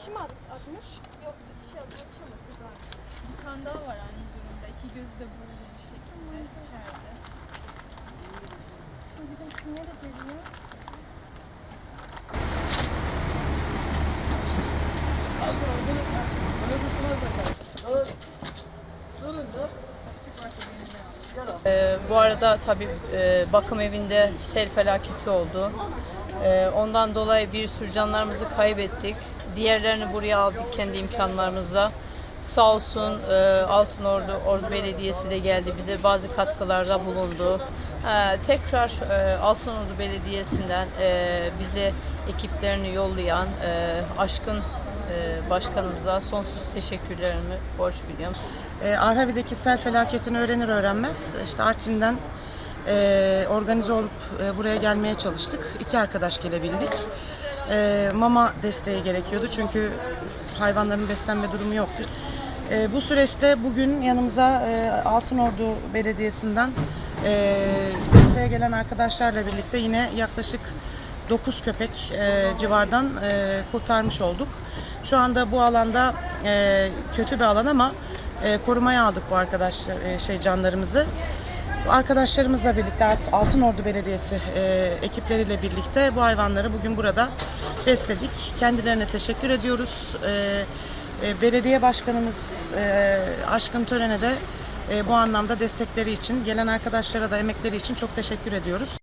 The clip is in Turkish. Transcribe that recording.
kişi mi atmış? Yok bir atmış ama kız. Bir tane daha var aynı durumda. İki gözü de buğulu bir şekilde içeride. Bizim kimlere de geliyor? Ee, bu arada tabii e, bakım evinde sel felaketi oldu. Ee, ondan dolayı bir sürü canlarımızı kaybettik. Diğerlerini buraya aldık kendi imkanlarımızla. Sağ olsun e, Altınordu Ordu Belediyesi de geldi. Bize bazı katkılarda bulundu. Ee, tekrar e, Altınordu Belediyesi'nden e, bize ekiplerini yollayan aşkın başkanımıza sonsuz teşekkürlerimi borç biliyorum. Arhavi'deki sel felaketini öğrenir öğrenmez işte Artvin'den e, organize olup e, buraya gelmeye çalıştık. İki arkadaş gelebildik. E, mama desteği gerekiyordu çünkü hayvanların beslenme durumu yoktu. E, bu süreçte bugün yanımıza e, Altınordu Belediyesi'nden e, desteğe gelen arkadaşlarla birlikte yine yaklaşık 9 köpek e, civardan e, kurtarmış olduk. Şu anda bu alanda e, kötü bir alan ama e, korumaya aldık bu arkadaşlar e, şey canlarımızı. Arkadaşlarımızla birlikte Alt- Altınordu Belediyesi e, ekipleriyle birlikte bu hayvanları bugün burada besledik. Kendilerine teşekkür ediyoruz. E, e, belediye başkanımız e, Aşkın Tören'e de e, bu anlamda destekleri için, gelen arkadaşlara da emekleri için çok teşekkür ediyoruz.